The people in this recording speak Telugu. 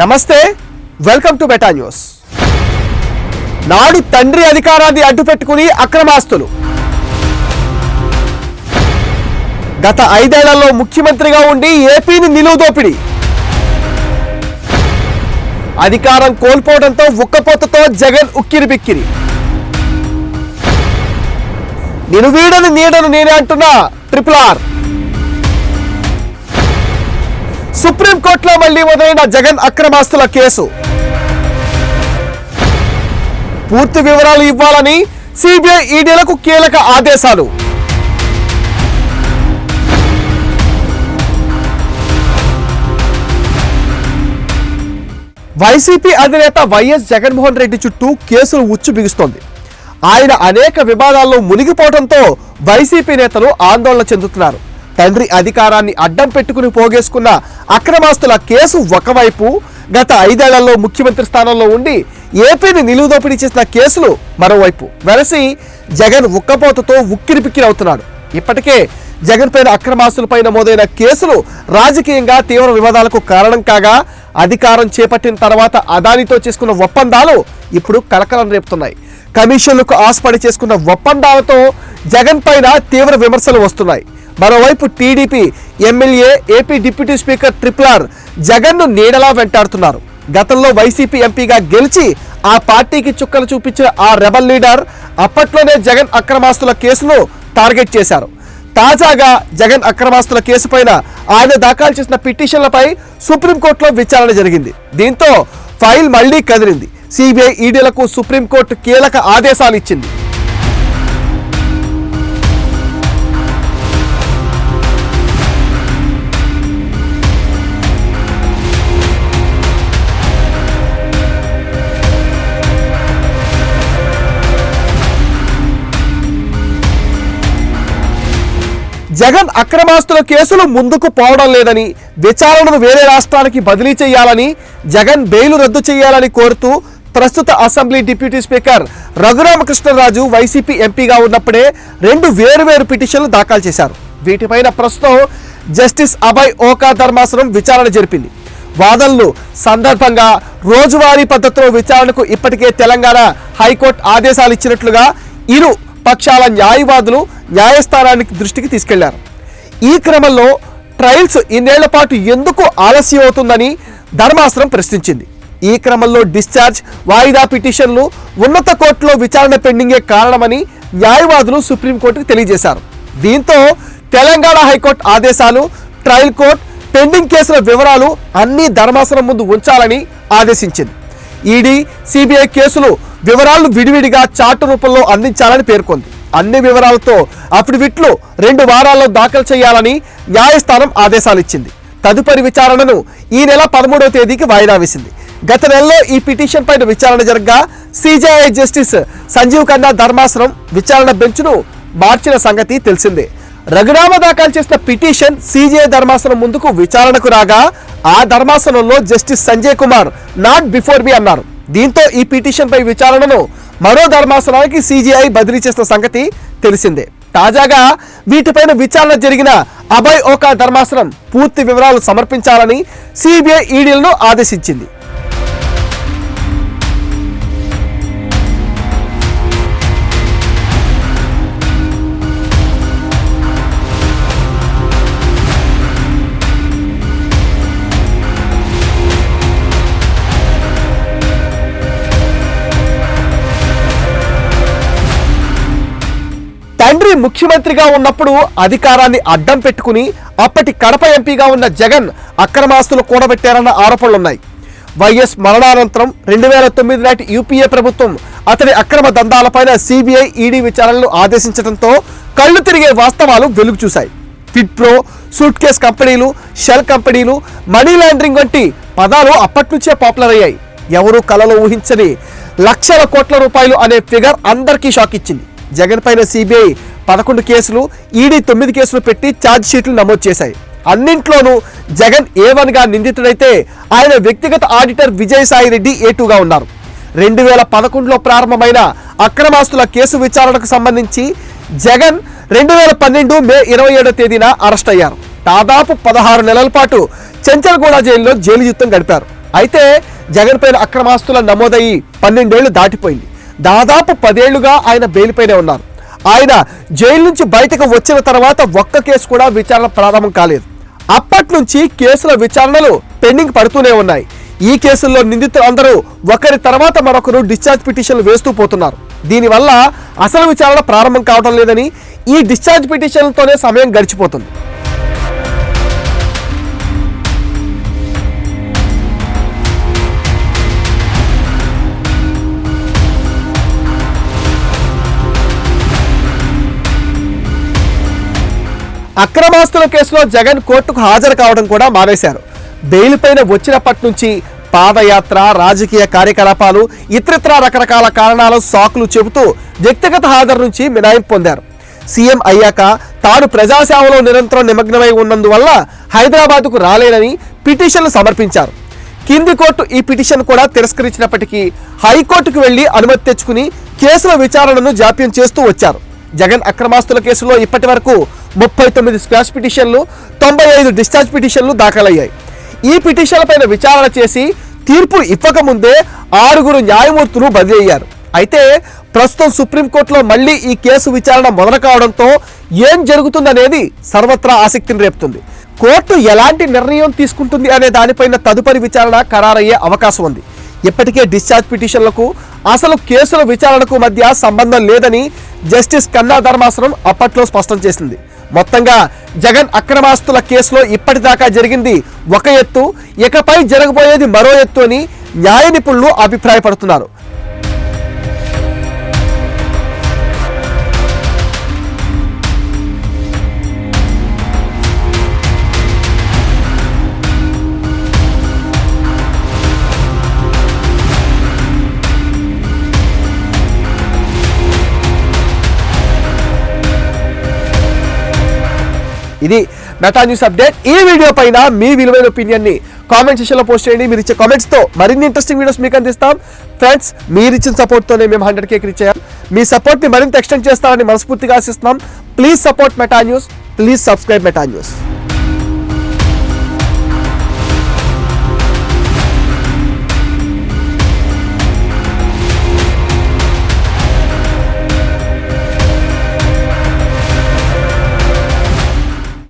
నమస్తే వెల్కమ్ టు బెటా న్యూస్. నాడు తండ్రి అధికారాన్ని అడ్డుపెట్టుకుని అక్రమాస్తులు. గత ఐదేళ్ళలో ముఖ్యమంత్రిగా ఉండి ఏపీని నిలువు దోపిడి. అధికారం కోల్పోవడంతో ఉక్కపోతతో జగన్ ఉక్కిరి బిక్కిరి. నిలువీడని నీడను నేనే అంటున్నా ట్రిపుల్ ఆర్. సుప్రీంకోర్టులో మళ్ళీ మొదలైన జగన్ అక్రమాస్తుల కేసు. పూర్తి వివరాలు ఇవ్వాలని సిబిఐ ఈడీలకు కీలక ఆదేశాలు. వైసీపీ అధినేత వైఎస్ జగన్మోహన్ రెడ్డి చుట్టూ కేసులు ఉచ్చు బిగుస్తోంది. ఆయన అనేక వివాదాల్లో మునిగిపోవడంతో వైసీపీ నేతలు ఆందోళన చెందుతున్నారు. తండ్రి అధికారాన్ని అడ్డం పెట్టుకుని పోగేసుకున్న అక్రమాస్తుల కేసు ఒకవైపు గత ఐదేళ్ళలో ముఖ్యమంత్రి స్థానంలో ఉండి ఏపీని నిలువుదోపిడీ చేసిన కేసులు మరోవైపు. వెరసి జగన్ ఉక్కపోతతో ఉక్కిరిపిక్కిరి అవుతున్నాడు. ఇప్పటికే జగన్ పైన అక్రమాస్తులపై నమోదైన కేసులు రాజకీయంగా తీవ్ర వివాదాలకు కారణం కాగా అధికారం చేపట్టిన తర్వాత అదానితో చేసుకున్న ఒప్పందాలు ఇప్పుడు కలకలం రేపుతున్నాయి. కమిషన్లకు ఆస్పడి చేసుకున్న ఒప్పందాలతో జగన్ పైన తీవ్ర విమర్శలు వస్తున్నాయి. మరోవైపు TDP MLA AP deputy speaker triple జగన్ను నీడలా వెంటాడుతున్నారు. గతంలో వైసీపీ ఎంపీగా గెలిచి ఆ పార్టీకి చుక్కలు చూపించిన ఆ రెబల్ లీడర్ అప్పట్లోనే జగన్ అక్రమాస్తుల కేసును టార్గెట్ చేశారు. తాజాగా జగన్ అక్రమాస్తుల కేసు పైన ఆయన దాఖలు చేసిన పిటిషన్లపై సుప్రీంకోర్టులో విచారణ జరిగింది. దీంతో ఫైల్ మళ్ళీ కదిలింది. సిబిఐ ఈడీలకు సుప్రీంకోర్టు కీలక ఆదేశాలు ఇచ్చింది. జగన్ అక్రమాస్తుల కేసులు ముందుకు పోవడం లేదని విచారణను వేరే రాష్ట్రానికి బదిలీ చేయాలని జగన్ బెయిలు రద్దు చేయాలని కోరుతూ ప్రస్తుత assembly deputy speaker Raghuramakrishnaraju YCP ఎంపీగా ఉన్నప్పుడే రెండు వేరువేరు పిటిషన్లు దాఖలు చేశారు. వీటిపైన ప్రస్తుతం జస్టిస్ అభయ్ ఓకా ధర్మాసనం విచారణ జరిపింది. వాదనలు సందర్భంగా రోజువారీ పద్ధతిలో విచారణకు ఇప్పటికే తెలంగాణ హైకోర్టు ఆదేశాలు ఇచ్చినట్లుగా ఇరు పక్షాల న్యాయవాదులు న్యాయస్థానానికి దృష్టికి తీసుకెళ్ళారు. ఈ క్రమంలో ట్రయల్స్ ఇన్నేళ్ళ పాటు ఎందుకు ఆలస్యం అవుతుందని ధర్మాసనం ప్రశ్నించింది. ఈ క్రమంలో డిశ్చార్జ్ వాయిదా పిటిషన్లు ఉన్నత కోర్టులో విచారణ పెండింగే కారణమని న్యాయవాదులు సుప్రీంకోర్టుకు తెలియజేశారు. దీంతో తెలంగాణ హైకోర్టు ఆదేశాలు ట్రయల్ కోర్టు పెండింగ్ కేసుల వివరాలు అన్ని ధర్మాసనం ముందు ఉంచాలని ఆదేశించింది. ఈడీ సిబిఐ కేసులు వివరాలను విడివిడిగా చార్టు రూపంలో అందించాలని పేర్కొంది. అన్ని వివరాలతో అఫిడవిట్లు రెండు వారాల్లో దాఖలు చేయాలని న్యాయస్థానం ఆదేశాలిచ్చింది. తదుపరి విచారణను ఈ నెల పదమూడవ తేదీకి వాయిదా వేసింది. గత నెలలో ఈ పిటిషన్ పైన విచారణ జరగగా సిజేఐ జస్టిస్ సంజీవ్ ఖన్నా ధర్మాసనం విచారణ బెంచ్ను మార్చిన సంగతి తెలిసిందే. రఘురామ దాఖలు చేసిన పిటిషన్ సిజేఐ ధర్మాసనం ముందుకు విచారణకు రాగా ఆ ధర్మాసనంలో justice Sanjay Kumar not before be అన్నారు. దీంతో ఈ పిటిషన్ పై విచారణను మరో ధర్మాసనానికి సీజీఐ బదిలీ చేసిన సంగతి తెలిసిందే. తాజాగా వీటిపైన విచారణ జరిగిన అభయ్ ఓకా ధర్మాసనం పూర్తి వివరాలు సమర్పించాలని సిబిఐ ఈడీలను ఆదేశించింది. ముఖ్యమంత్రిగా ఉన్నప్పుడు అధికారాన్ని అడ్డం పెట్టుకుని అప్పటి కడప ఎంపీగా ఉన్న జగన్ అక్రమాస్తులు కూడబెట్టారన్న ఆరోపణలున్నాయి. వైఎస్ మరణానంతరం రెండు వేల తొమ్మిది నాటి యూపీఏ ప్రభుత్వం అతడి అక్రమ దందాలపైన సిబిఐ ఈడీ విచారణలు ఆదేశించడంతో కళ్ళు తిరిగే వాస్తవాలు వెలుగు చూశాయి ఫిట్ప్రో సూట్ కేస్ కంపెనీలు షెల్ కంపెనీలు మనీ లాండరింగ్ వంటి పదాలు అప్పటి నుంచే పాపులర్ అయ్యాయి. ఎవరూ కలలో ఊహించని లక్షల కోట్ల రూపాయలు అనే ఫిగర్ అందరికీ షాక్ ఇచ్చింది. జగన్ పైన సిబిఐ పదకొండు కేసులు ఈడీ తొమ్మిది కేసులు పెట్టి ఛార్జ్ షీట్లు నమోదు చేశాయి. అన్నింట్లోనూ జగన్ ఏ గా నిందితుడైతే ఆయన వ్యక్తిగత ఆడిటర్ విజయసాయి రెడ్డి ఏ టూగా ఉన్నారు. రెండు వేల పదకొండులో ప్రారంభమైన అక్రమాస్తుల కేసు విచారణకు సంబంధించి జగన్ రెండు వేల పన్నెండు మే ఇరవై ఏడో తేదీన అరెస్ట్ అయ్యారు. దాదాపు పదహారు నెలల పాటు చెంచల్గూడ జైల్లో జైలు యుద్ధం గడిపారు. అయితే జగన్ పైన అక్రమాస్తుల నమోదయ్యి పన్నెండేళ్ళు దాటిపోయింది. దాదాపు పదేళ్ళుగా ఆయన బెయిల్పైనే ఉన్నారు. ఆయన జైలు నుంచి బయటకు వచ్చిన తర్వాత ఒక్క కేసు కూడా విచారణ ప్రారంభం కాలేదు. అప్పటి నుంచి కేసుల విచారణలు పెండింగ్ పడుతూనే ఉన్నాయి. ఈ కేసుల్లో నిందితులు అందరూ ఒకరి తర్వాత మరొకరు డిశ్చార్జ్ పిటిషన్లు వేస్తూ పోతున్నారు. దీనివల్ల అసలు విచారణ ప్రారంభం కావడం లేదని ఈ డిశ్చార్జ్ పిటిషన్లతోనే సమయం గడిచిపోతుంది. అక్రమాస్తుల కేసులో జగన్ కోర్టుకు హాజరు కావడం కూడా మానేశారు. బెయిల్ పైన వచ్చినప్పటి నుంచి పాదయాత్ర రాజకీయ కార్యకలాపాలు ఇతరత్ర రకరకాల కారణాలు సాకులు చెబుతూ వ్యక్తిగత హాజరు నుంచి మినహాయింపు పొందారు. సీఎం అయ్యాక తాను ప్రజాసేవలో నిరంతరం నిమగ్నమై ఉన్నందువల్ల హైదరాబాద్కు రాలేనని పిటిషన్లు సమర్పించారు. కింది కోర్టు ఈ పిటిషన్ కూడా తిరస్కరించినప్పటికీ హైకోర్టుకు వెళ్ళి అనుమతి తెచ్చుకుని కేసుల విచారణను జాప్యం చేస్తూ వచ్చారు. జగన్ అక్రమాస్తుల కేసులో ఇప్పటి వరకు ముప్పై తొమ్మిది స్క్వాష్ పిటిషన్లు తొంభై ఐదు డిశ్చార్జ్ పిటిషన్లు దాఖలయ్యాయి. ఈ పిటిషన్లపైన విచారణ చేసి తీర్పు ఇవ్వకముందే ఆరుగురు న్యాయమూర్తులు బదిలీ అయ్యారు. అయితే ప్రస్తుతం సుప్రీంకోర్టులో మళ్ళీ ఈ కేసు విచారణ మొదలు కావడంతో ఏం జరుగుతుందనేది సర్వత్రా ఆసక్తిని రేపుతుంది. కోర్టు ఎలాంటి నిర్ణయం తీసుకుంటుంది అనే దానిపైన తదుపరి విచారణ ఖరారయ్యే అవకాశం ఉంది. ఇప్పటికే డిశ్చార్జ్ పిటిషన్లకు అసలు కేసుల విచారణకు మధ్య సంబంధం లేదని జస్టిస్ కన్నా ధర్మాసనం అప్పట్లో స్పష్టం చేసింది. మొత్తంగా జగన్ అక్రమాస్తుల కేసులో ఇప్పటిదాకా జరిగింది ఒక ఎత్తు ఇకపై జరగబోయేది మరో ఎత్తు అని న్యాయ నిపుణులు అభిప్రాయపడుతున్నారు. ఇది మెటా న్యూస్ అప్డేట్. ఈ వీడియో పైన మీ విలువైన ఒపీనియన్ని కామెంట్ సెషన్లో పోస్ట్ చేయండి. మీరు ఇచ్చే కామెంట్స్తో మరిన్ని ఇంట్రెస్టింగ్ వీడియోస్ మీకు అందిస్తాం. ఫ్రెండ్స్ మీరు ఇచ్చిన సపోర్ట్తోనే మేము హండ్రెడ్ కేక్ రీచ్ అయ్యాం. మీ సపోర్ట్ని మరింత ఎక్స్టెండ్ చేస్తామని మనస్ఫూర్తిగా ఆశిస్తున్నాం. Please support Meta news please subscribe Meta news